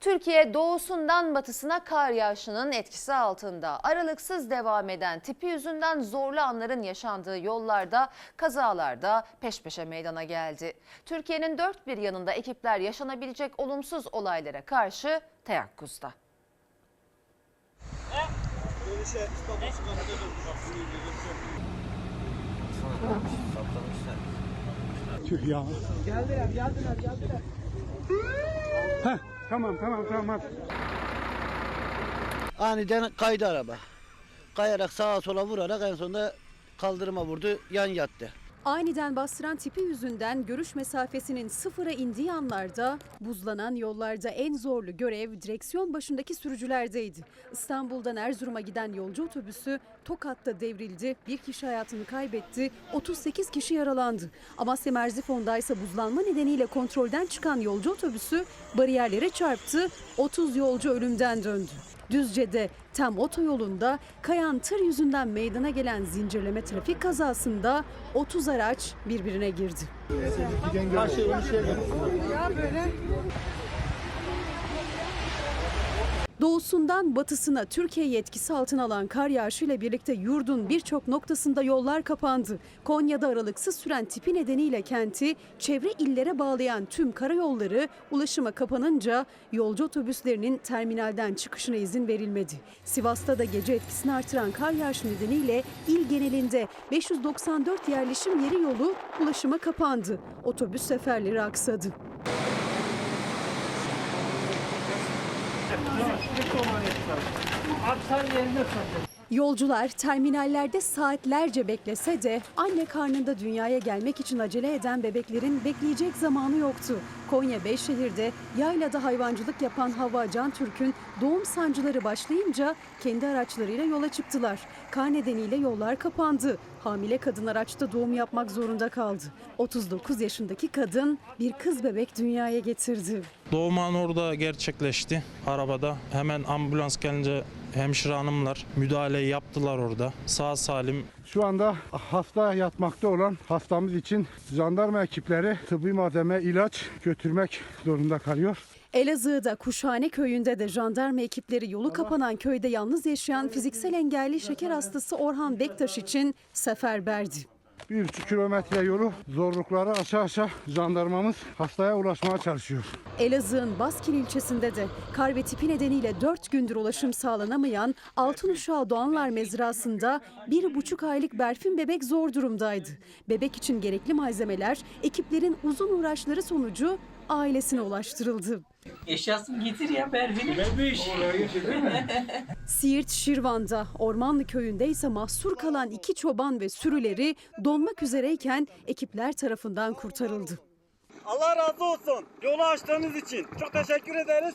Türkiye doğusundan batısına kar yağışının etkisi altında. Aralıksız devam eden tipi yüzünden zorlu anların yaşandığı yollarda kazalarda peş peşe meydana geldi. Türkiye'nin dört bir yanında ekipler yaşanabilecek olumsuz olaylara karşı teyakkuzda. Tüh ya. Geldiler, geldiler, geldiler. Heh, tamam, tamam, tamam. hadi. Aniden kaydı araba. Kayarak sağa sola vurarak en sonunda kaldırıma vurdu, yan yattı. Aniden bastıran tipi yüzünden görüş mesafesinin sıfıra indiği anlarda buzlanan yollarda en zorlu görev direksiyon başındaki sürücülerdeydi. İstanbul'dan Erzurum'a giden yolcu otobüsü Tokat'ta devrildi. Bir kişi hayatını kaybetti. 38 kişi yaralandı. Amasya Merzifon'da ise buzlanma nedeniyle kontrolden çıkan yolcu otobüsü bariyerlere çarptı. 30 yolcu ölümden döndü. Düzce'de tem otoyolunda kayan tır yüzünden meydana gelen zincirleme trafik kazasında 30 araç birbirine girdi. Doğusundan batısına Türkiye'yi etkisi altına alan kar yağışıyla birlikte yurdun birçok noktasında yollar kapandı. Konya'da aralıksız süren tipi nedeniyle kenti çevre illere bağlayan tüm karayolları ulaşıma kapanınca yolcu otobüslerinin terminalden çıkışına izin verilmedi. Sivas'ta da gece etkisini artıran kar yağışı nedeniyle il genelinde 594 yerleşim yeri yolu ulaşıma kapandı. Otobüs seferleri aksadı. Aksan yerine satacağız. Yolcular terminallerde saatlerce beklese de anne karnında dünyaya gelmek için acele eden bebeklerin bekleyecek zamanı yoktu. Konya Beyşehir'de yaylada hayvancılık yapan Havva Can Türk'ün doğum sancıları başlayınca kendi araçlarıyla yola çıktılar. Kar nedeniyle yollar kapandı. Hamile kadın araçta doğum yapmak zorunda kaldı. 39 yaşındaki kadın bir kız bebek dünyaya getirdi. Doğum anı orada gerçekleşti arabada. Hemen ambulans gelince hemşire hanımlar müdahaleyi yaptılar orada. Sağ salim Şu anda hasta yatmakta olan hastamız için jandarma ekipleri tıbbi malzeme, ilaç götürmek zorunda kalıyor. Elazığ'da Kuşhane köyünde de jandarma ekipleri yolu kapanan köyde yalnız yaşayan fiziksel engelli şeker hastası Orhan Bektaş için seferberdi. Bir buçuk kilometre yolu zorlukları aşağı aşağı jandarmamız hastaya ulaşmaya çalışıyor. Elazığ'ın Baskil ilçesinde de kar ve tipi nedeniyle 4 gündür ulaşım sağlanamayan Altınuşağı Doğanlar mezrasında bir buçuk aylık Berfin bebek zor durumdaydı. Bebek için gerekli malzemeler ekiplerin uzun uğraşları sonucu ailesine ulaştırıldı. Eşyasını getir ya Berfin'i. Siirt Şirvan'da Ormanlı köyünde ise mahsur kalan iki çoban ve sürüleri donmak üzereyken ekipler tarafından kurtarıldı. Allah razı olsun. Yolu açtığınız için. Çok teşekkür ederiz.